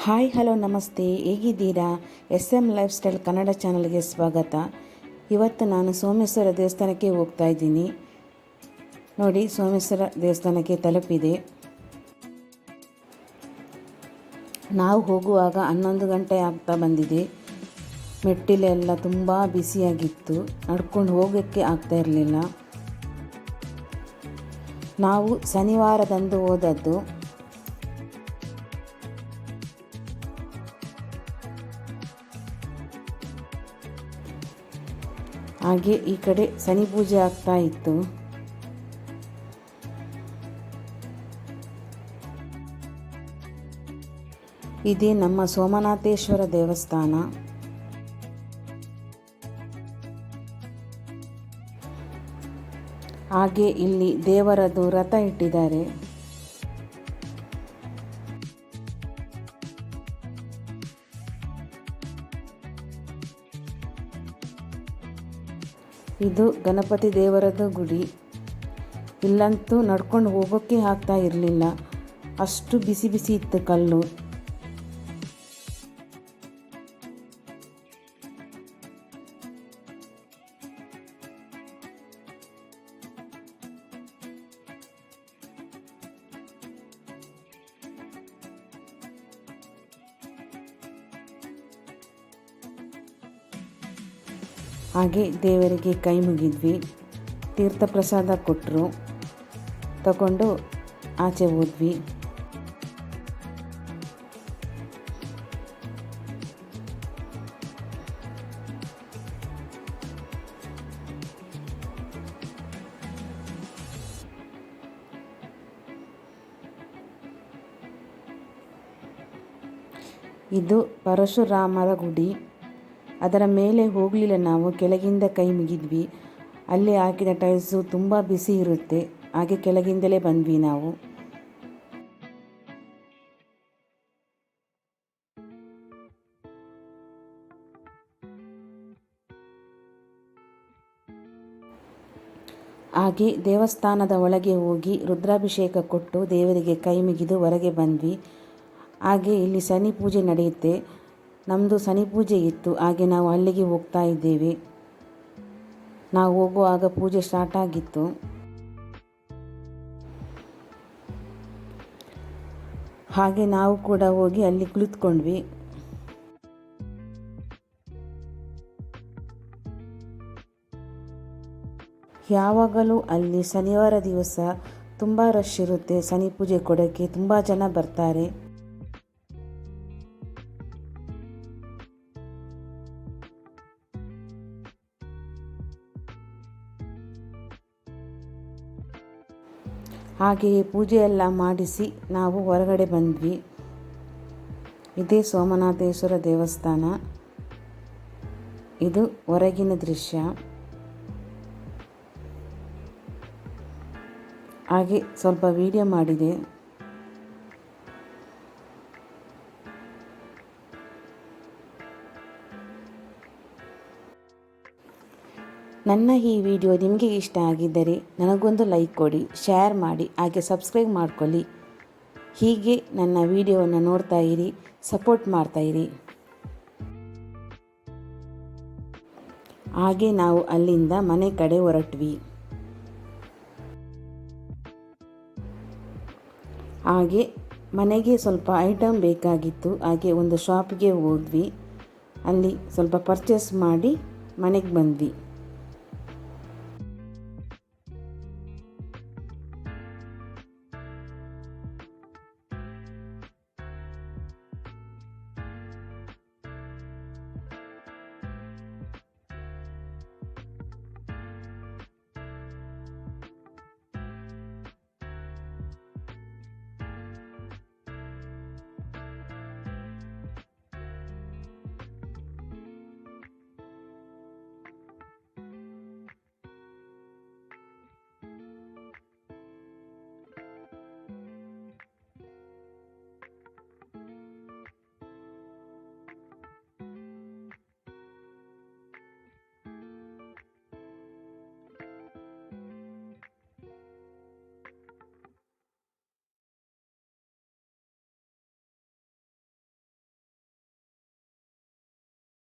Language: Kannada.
ಹಾಯ್, ಹಲೋ, ನಮಸ್ತೆ. ಹೇಗಿದ್ದೀರಾ? S M lifestyle Kannada ಚಾನಲ್ಗೆ ಸ್ವಾಗತ. ಇವತ್ತು ನಾನು ಸೋಮೇಶ್ವರ ದೇವಸ್ಥಾನಕ್ಕೆ ಹೋಗ್ತಾ ಇದ್ದೀನಿ. ನೋಡಿ, ಸೋಮೇಶ್ವರ ದೇವಸ್ಥಾನಕ್ಕೆ ತಲುಪಿದೆ. ನಾವು ಹೋಗುವಾಗ ಹನ್ನೊಂದು ಗಂಟೆ ಆಗ್ತಾ ಬಂದಿದೆ. ಮೆಟ್ಟಿಲೆಲ್ಲ ತುಂಬ ಬಿಸಿಯಾಗಿತ್ತು. ನಡ್ಕೊಂಡು ಹೋಗೋಕ್ಕೆ ಆಗ್ತಾ ಇರಲಿಲ್ಲ. ನಾವು ಶನಿವಾರದಂದು ಹೋದದ್ದು. ಹಾಗೆ ಈ ಕಡೆ ಶನಿ ಪೂಜೆ ಆಗ್ತಾ ಇತ್ತು. ಇದೇ ನಮ್ಮ ಸೋಮನಾಥೇಶ್ವರ ದೇವಸ್ಥಾನ. ಹಾಗೆ ಇಲ್ಲಿ ದೇವರದು ರಥ ಇಟ್ಟಿದ್ದಾರೆ. ಇದು ಗಣಪತಿ ದೇವರದ ಗುಡಿ. ಇಲ್ಲಂತೂ ನಡ್ಕೊಂಡು ಹೋಗೋಕ್ಕೆ ಆಗ್ತಾ ಇರಲಿಲ್ಲ. ಅಷ್ಟು ಬಿಸಿ ಬಿಸಿ ಇತ್ತು ಕಲ್ಲು. ಹಾಗೆ ದೇವರಿಗೆ ಕೈ ಮುಗಿದ್ವಿ. ತೀರ್ಥ ಪ್ರಸಾದ ಕೊಟ್ಟರು ತಗೊಂಡು ಆಚೆ ಹೋದ್ವಿ. ಇದು ಪರಶುರಾಮರ ಗುಡಿ. ಅದರ ಮೇಲೆ ಹೋಗಲಿಲ್ಲ ನಾವು. ಕೆಳಗಿಂದ ಕೈ ಮುಗಿದ್ವಿ. ಅಲ್ಲಿ ಹಾಕಿದ ಟೈಲ್ಸು ತುಂಬ ಬಿಸಿ ಇರುತ್ತೆ. ಹಾಗೆ ಕೆಳಗಿಂದಲೇ ಬಂದ್ವಿ ನಾವು. ಹಾಗೆ ದೇವಸ್ಥಾನದ ಒಳಗೆ ಹೋಗಿ ರುದ್ರಾಭಿಷೇಕ ಕೊಟ್ಟು ದೇವರಿಗೆ ಕೈ ಮುಗಿದು ಹೊರಗೆ ಬಂದ್ವಿ. ಹಾಗೆ ಇಲ್ಲಿ ಶನಿ ಪೂಜೆ ನಡೆಯುತ್ತೆ. ನಮ್ಮದು ಶನಿ ಪೂಜೆ ಇತ್ತು, ಹಾಗೆ ನಾವು ಅಲ್ಲಿಗೆ ಹೋಗ್ತಾ ಇದ್ದೇವೆ. ನಾವು ಹೋಗುವಾಗ ಪೂಜೆ ಸ್ಟಾರ್ಟ್ ಆಗಿತ್ತು. ಹಾಗೆ ನಾವು ಕೂಡ ಹೋಗಿ ಅಲ್ಲಿ ಕುಳಿತುಕೊಂಡ್ವಿ. ಯಾವಾಗಲೂ ಅಲ್ಲಿ ಶನಿವಾರ ದಿವಸ ತುಂಬ ರಶ್ ಇರುತ್ತೆ ಶನಿ ಪೂಜೆ ಕೊಡೋಕ್ಕೆ. ತುಂಬ ಜನ ಬರ್ತಾರೆ. ಹಾಗೆಯೇ ಪೂಜೆಯೆಲ್ಲ ಮಾಡಿಸಿ ನಾವು ಹೊರಗಡೆ ಬಂದ್ವಿ. ಇದೇ ಸೋಮನಾಥೇಶ್ವರ ದೇವಸ್ಥಾನ. ಇದು ಹೊರಗಿನ ದೃಶ್ಯ. ಹಾಗೆ ಸ್ವಲ್ಪ ವಿಡಿಯೋ ಮಾಡಿದೆ. ನನ್ನ ಈ ವಿಡಿಯೋ ನಿಮಗೆ ಇಷ್ಟ ಆಗಿದ್ದರೆ ನನಗೊಂದು ಲೈಕ್ ಕೊಡಿ, ಶೇರ್ ಮಾಡಿ, ಹಾಗೆ ಸಬ್ಸ್ಕ್ರೈಬ್ ಮಾಡ್ಕೊಳ್ಳಿ. ಹೀಗೆ ನನ್ನ ವಿಡಿಯೋವನ್ನು ನೋಡ್ತಾ ಇರಿ, ಸಪೋರ್ಟ್ ಮಾಡ್ತಾ ಇರಿ. ಹಾಗೆ ನಾವು ಅಲ್ಲಿಂದ ಮನೆ ಕಡೆ ಹೊರಟ್ವಿ. ಹಾಗೆ ಮನೆಗೆ ಸ್ವಲ್ಪ ಐಟಮ್ ಬೇಕಾಗಿತ್ತು, ಹಾಗೆ ಒಂದು ಶಾಪಿಗೆ ಹೋದ್ವಿ. ಅಲ್ಲಿ ಸ್ವಲ್ಪ ಪರ್ಚೇಸ್ ಮಾಡಿ ಮನೆಗೆ ಬಂದ್ವಿ.